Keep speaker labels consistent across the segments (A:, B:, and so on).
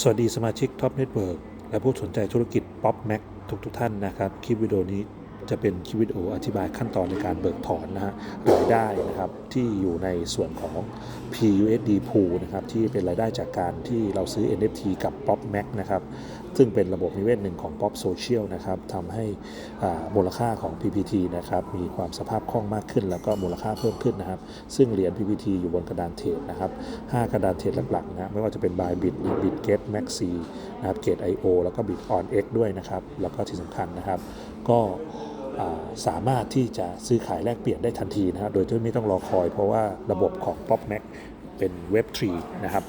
A: สวัสดีสมาชิก Top Network และผู้สนใจธุรกิจ Pop Mac ทุกทุกๆท่านนะครับ คลิปวิดีโอนี้ จะเป็นคิวิดโออธิบายขั้นตอนในการเบิกถอนนะฮะรายได้นะครับที่อยู่ในส่วนของ PUSD Pool นะครับที่เป็นรายได้จากการที่เราซื้อ NFT กับ Pop Mac นะครับซึ่งเป็นระบบนิเวศหนึ่งของ Pop Social นะครับทำให้มูลค่าของ PPT นะครับมีความสภาพคล่องมากขึ้น แล้วก็มูลค่าเพิ่มขึ้นนะครับ ซึ่งเหรียญ PPT อยู่บนกระดานเทรดนะครับ5กระดานเทรดหลักๆนะไม่ว่าจะเป็น Bybit Bitget Maxi นะครับ Gate IO แล้วก็ Biton X ด้วยนะครับแล้วก็ที่สำคัญนะครับก็ สามารถที่จะซื้อขายแลกเปลี่ยนได้ทันทีนะครับโดยที่ไม่ต้องรอคอยเพราะว่าระบบของ PopMac เป็น Web3 นะครับ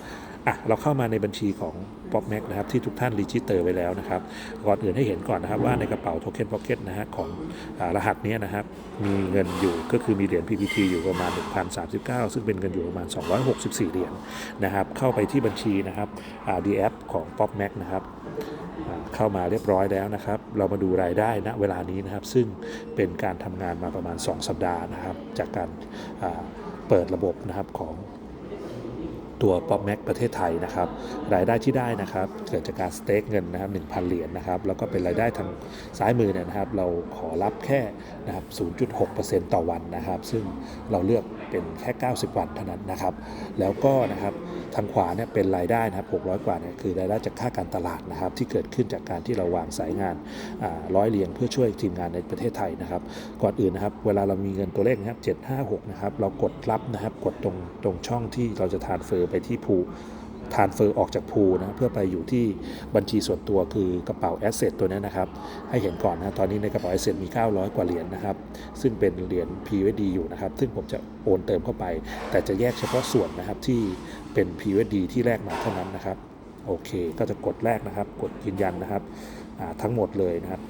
A: อะเราเข้ามาในบัญชีของ PopMac นะครับที่ทุกท่านรีจิสเตอร์ไว้แล้วนะครับก่อนอื่นให้เห็นก่อนนะครับว่าในกระเป๋า Token Pocket นะฮะของอรหัสนี้นะครับมีเงินอยู่ก็คือมีเหรียญ PPT อยู่ประมาณ 1,039 ซึ่งเป็นเงินอยู่ประมาณ 264 เหรียญนะครับเข้าไปที่บัญชีนะครับอ่า DF ของ PopMac นะครับเข้ามาเรียบร้อยแล้วนะครับ เรามาดูรายได้ณเวลานี้นะครับ ซึ่งเป็นการทำงานมาประมาณ 2 สัปดาห์นะครับ จากการเปิดระบบนะครับของ ตัว Pop Mac ประเทศไทยนะครับ รายได้ที่ได้นะครับ เกิดจากการสเต็กเงินนะครับ1,000 เหรียญนะครับ แล้วก็เป็นรายได้ทางซ้ายมือเนี่ยนะครับ เราขอรับแค่นะครับ 0.6%ต่อวันนะครับ ซึ่งเราเลือกเป็นแค่ 90 วันเท่านั้นนะครับ แล้วก็นะครับทางขวาเนี่ยเป็นรายได้นะครับ 600 กว่าเนี่ยคือรายได้จากค่าการตลาดนะครับ ที่เกิดขึ้นจากการที่เราวางสายงานอ่าร้อยเรียงเพื่อช่วยทีมงานในประเทศไทยนะครับ ก่อนอื่นนะครับ เวลาเรามีเงินตัวเลขนะครับ756นะครับ เรากดรับนะครับ กดตรงตรงช่องที่เราจะทานเฟอร์ไปที่ภูทานเฟอร์ออกจากภูนะเพื่อไปอยู่ที่บัญชีส่วนตัวคือกระเป๋าแอสเซทตัวนี้นะครับ ให้เห็นก่อนนะตอนนี้ในกระเป๋าแอสเซทมี 900 กว่าเหรียญนะครับ ซึ่งเป็นเหรียญ PUSD อยู่นะครับ ซึ่งผมจะโอนเติมเข้าไป แต่จะแยกเฉพาะส่วนนะครับที่เป็น PUSD ที่แรกมาเท่านั้นนะครับ โอเค ก็จะกดแรกนะครับ กดยืนยันนะครับทั้งหมดเลยนะครับ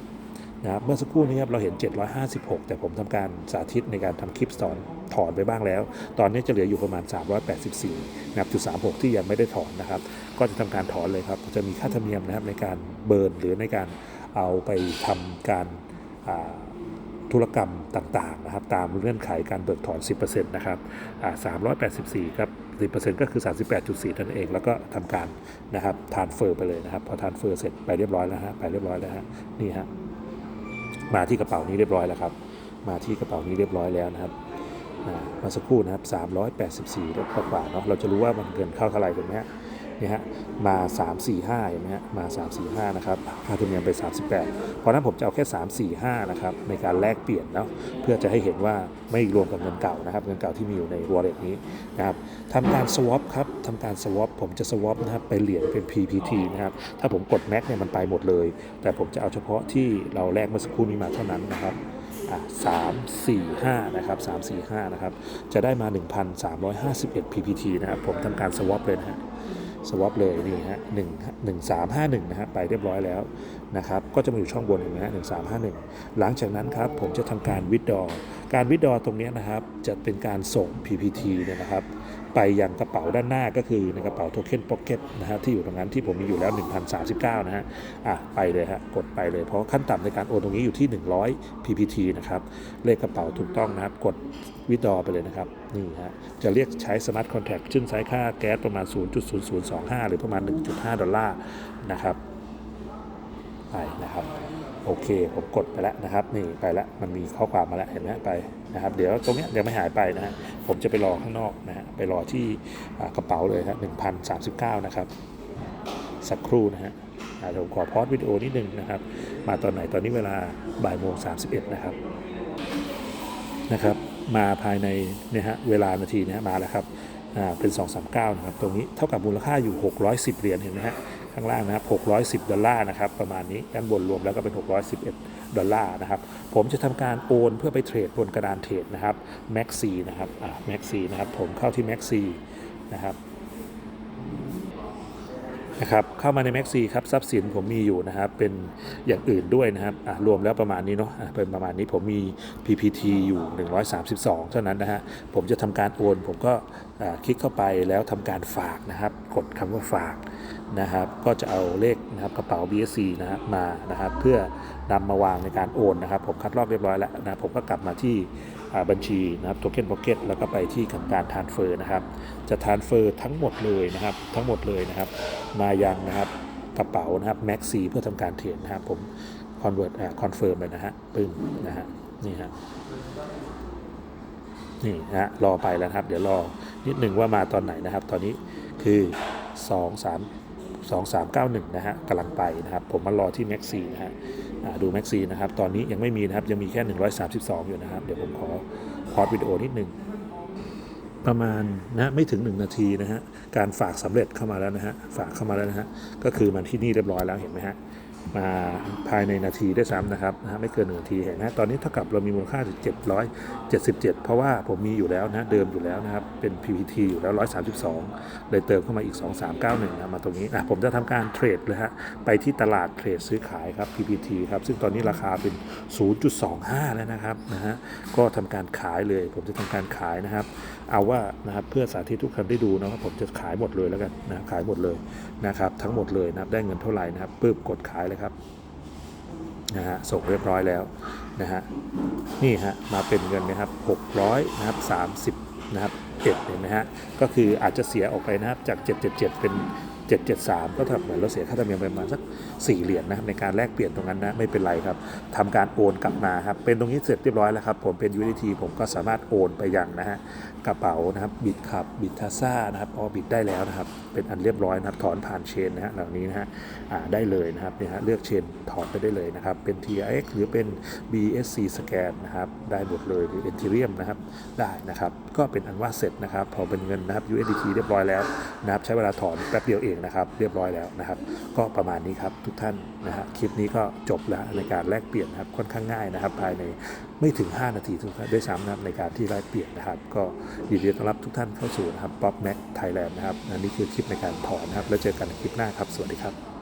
A: นะครับเมื่อสักครู่นี้ครับเราเห็น 756 แต่ผมทำการสาธิตในการทำคลิปสอนถอนไปบ้างแล้ว ตอนนี้จะเหลืออยู่ประมาณ 384นะครับจุด36 ที่ยังไม่ได้ถอนนะครับ ก็จะทำการถอนเลยครับ จะมีค่าธรรมเนียมนะครับในการเบิร์นหรือในการเอาไปทำการธุรกรรมต่างๆนะครับตามเงื่อนไขการเบิกถอน 10%นะครับอ่า384ครับ10%ก็คือ 38.4นั่นเอง แล้วก็ทำการนะครับทานเฟอร์ไปเลยนะครับ พอทานเฟอร์เสร็จไปเรียบร้อยแล้วฮะไปเรียบร้อยแล้วฮะนี่ฮะ มาที่กระเป๋านี้เรียบร้อยแล้วครับ มาที่กระเป๋านี้เรียบร้อยแล้วนะครับมาสักครู่นะครับ384แล้วกว่าเนาะเราจะรู้ว่ามันเงินเข้าเท่าไหร่ถูกไหมฮะ นี่ฮะมา 3 4 5เห็นไหมฮะมา 3 4 5 นะครับค่าธรรมเนียมไป 38 เพราะนั้นผมจะเอาแค่ 3 4 5 นะครับ ในการแลกเปลี่ยนเนาะเพื่อจะให้เห็นว่าไม่รวมกับเงินเก่านะครับ เงินเก่าที่มีอยู่ใน wallet นี้นะครับทำการ swap ครับทำการ swap ผมจะ swap นะครับไปเหรียญเป็น PPT นะครับ ถ้าผมกด max เนี่ยมันไปหมดเลย แต่ผมจะเอาเฉพาะที่เราแลกเมื่อสักครู่นี้มาเท่านั้นนะครับอะสามสี่ห้านะครับสามสี่ห้านะครับ จะได้มา 1,351 ppt นะครับ ผมทำการ swap เลยนะฮะ สวอปเลยนี่ฮะหนึ่งหนึ่งสามห้าหนึ่งนะฮะไปเรียบร้อยแล้วนะครับก็จะมาอยู่ช่องบนเห็นไหมฮะหนึ่งสามห้าหนึ่งหลังจากนั้นครับผมจะทำการวิดดอการวิดดอตรงนี้นะครับจะเป็นการส่ง ppt เนี่ยนะครับ ไปยังกระเป๋าด้านหน้าก็คือในกระเป๋าโทเค็นพ็อกเก็ตนะฮะที่อยู่ตรงนั้นที่ผมมีอยู่แล้ว 1,039 นะฮะอะไปเลยฮะกดไปเลยเพราะขั้นต่ำในการโอนตรงนี้อยู่ที่ 100 ppt นะครับเลขกระเป๋าถูกต้องนะครับกดวิดอไปเลยนะครับนี่ฮะจะเรียกใช้สมาร์ทคอนแทคซึ่งใช้ค่าแก๊สประมาณ 0.0025 หรือประมาณ 1.5 ดอลลาร์นะครับไปนะครับ โอเค ผมกดไปแล้วนะครับ นี่ไปแล้วมันมีข้อความมาแล้วเห็นไหมไปนะครับ เดี๋ยวตรงนี้ยเดี๋ยวไม่หายไปนะฮะผมจะไปรอข้างนอกนะฮะไปรอที่กระเป๋าเลยครับ1,039นสามสิบเก้านะครับสักครู่นะฮะอ่าเดี๋ยวผมขอพอดวิดีโอนิดนึงนะครับ มาตอนไหนตอนนี้เวลาบ่ายโมง31นะครับนะครับ มาภายในเนี่ยฮะเวลานาทีนะฮะมาแล้วครับอ่าเป็น 239 นะครับ ตรงนี้เท่ากับมูลค่าอยู่ 610 เหรียญเห็นไหมฮะ ข้างล่างนะครับ610 ดอลลาร์นะครับประมาณนี้ด้านบนรวมแล้วก็เป็น 611 ดอลลาร์นะครับผมจะทำการโอนเพื่อไปเทรดบนกระดานเทรดนะครับ Maxi นะครับอ่า Maxi นะครับผมเข้าที่ Maxi นะครับนะครับเข้ามาใน Maxi ครับทรัพย์สินผมมีอยู่นะครับเป็นอย่างอื่นด้วยนะครับรวมแล้วประมาณนี้เนาะะเป็นประมาณนี้ผมมี PPT อยู่ 132 เท่านั้นนะฮะผมจะทำการโอนผมก็คลิกเข้าไปแล้วทำการฝากนะครับ กดคำว่าฝากนะครับก็จะเอาเลขนะครับกระเป๋า BSC นะครับมานะครับเพื่อนำมาวางในการโอนนะครับผมคัดลอกเรียบร้อยแล้วนะครับผมก็กลับมาที่บัญชีนะครับ Token Pocket แล้วก็ไปที่การทานเฟอร์นะครับ จะทานเฟอร์ทั้งหมดเลยนะครับทั้งหมดเลยนะครับ มายังนะครับกระเป๋านะครับ Max C เพื่อทำการเทรดนะครับผม convert อ่า confirm เลยนะฮะปึ้งนะฮะนี่ฮะนี่นะฮะรอไปแล้วครับ เดี๋ยวรอนิดหนึ่งว่ามาตอนไหนนะครับ ตอนนี้คือ 2 3 2 3 9 1 นะฮะกำลังไปนะครับ ผมมารอที่แม็กซีนะฮะดูแม็กซีนะครับ ตอนนี้ยังไม่มีนะครับ ยังมีแค่ 132 อยู่นะครับ เดี๋ยวผมขอพอดวิดีโอนิดหนึ่งประมาณนะไม่ถึง 1 นาทีนะฮะ การฝากสำเร็จเข้ามาแล้วนะฮะ ฝากเข้ามาแล้วนะฮะ ก็คือมันที่นี่เรียบร้อยแล้วเห็นไหมฮะ มาภายในนาทีได้ซ้ำนะครับนะไม่เกินหนึ่งนาทีเห็นไหมฮะตอนนี้เท่ากับเรามีมูลค่าถึง777 เพราะว่าผมมีอยู่แล้วนะเดิมอยู่แล้วนะครับเป็น PPT อยู่แล้ว 132 เลยเติมเข้ามาอีก 2391นะมาตรงนี้นะผมจะทำการเทรดเลยฮะไปที่ตลาดเทรดซื้อขายครับ PPT ครับซึ่งตอนนี้ราคาเป็น 0.25 แล้วนะครับนะฮะก็ทำการขายเลย ผมจะทำการขายนะครับเอาว่านะครับเพื่อสาธิตทุกคนได้ดูนะว่าผมจะขายหมดเลยแล้วกันนะขายหมดเลยนะครับทั้งหมดเลยนะครับได้เงินเท่าไหร่นะครับปึ๊บกดขายเลยครับนะฮะส่งเรียบร้อยแล้วนะฮะนี่ฮะมาเป็นเงินนะครับ600นะครับ30นะครับเอ็ดเห็นไหมฮะก็คืออาจจะเสียออกไปนะครับจาก 777 เป็น 773 ก็เท่ากับเหมือนเราเสียค่าธรรมเนียมไปประมาณสัก 4 เหรียญนะในการแลกเปลี่ยนตรงนั้นนะไม่เป็นไรครับทำการโอนกลับมาครับเป็นตรงนี้เสร็จเรียบร้อยแล้วครับผมเป็น UDT ผมก็สามารถโอนไปยังนะฮะกระเป๋านะครับบิตขับบิตทาซ่านะครับออบิตได้แล้วนะครับเป็นอันเรียบร้อยนะครับถอนผ่านเชนนะฮะเหล่านี้นะฮะอ่าได้เลยนะครับเนี่ยฮะเลือกเชนถอนไปได้เลยนะครับเป็น TRX หรือเป็น BSC สแกนนะครับได้หมดเลยหรือ Ethereum นะครับได้นะครับก็เป็นอันว่าเสร็จนะครับพอเป็นเงินนะครับ USDT เรียบร้อยแล้วนะครับใช้เวลาถอนแป๊บเดียวเองนะครับเรียบร้อยแล้วนะครับ ก็ประมาณนี้ครับทุกท่านนะฮะคลิปนี้ก็จบแล้วในการแลกเปลี่ยนนะครับค่อนข้างง่ายนะครับ ภายในไม่ถึง 5 นาทีทุกท่านด้วยซ้ำนะครับในการที่แลกเปลี่ยนนะครับ ก็ยินดีต้อนรับทุกท่านเข้าสู่นะครับป๊อปแม็กไทยแลนด์นะครับอันนี้คือคลิปในการถอนนะครับแล้วเจอกันในคลิปหน้าครับสวัสดีครับ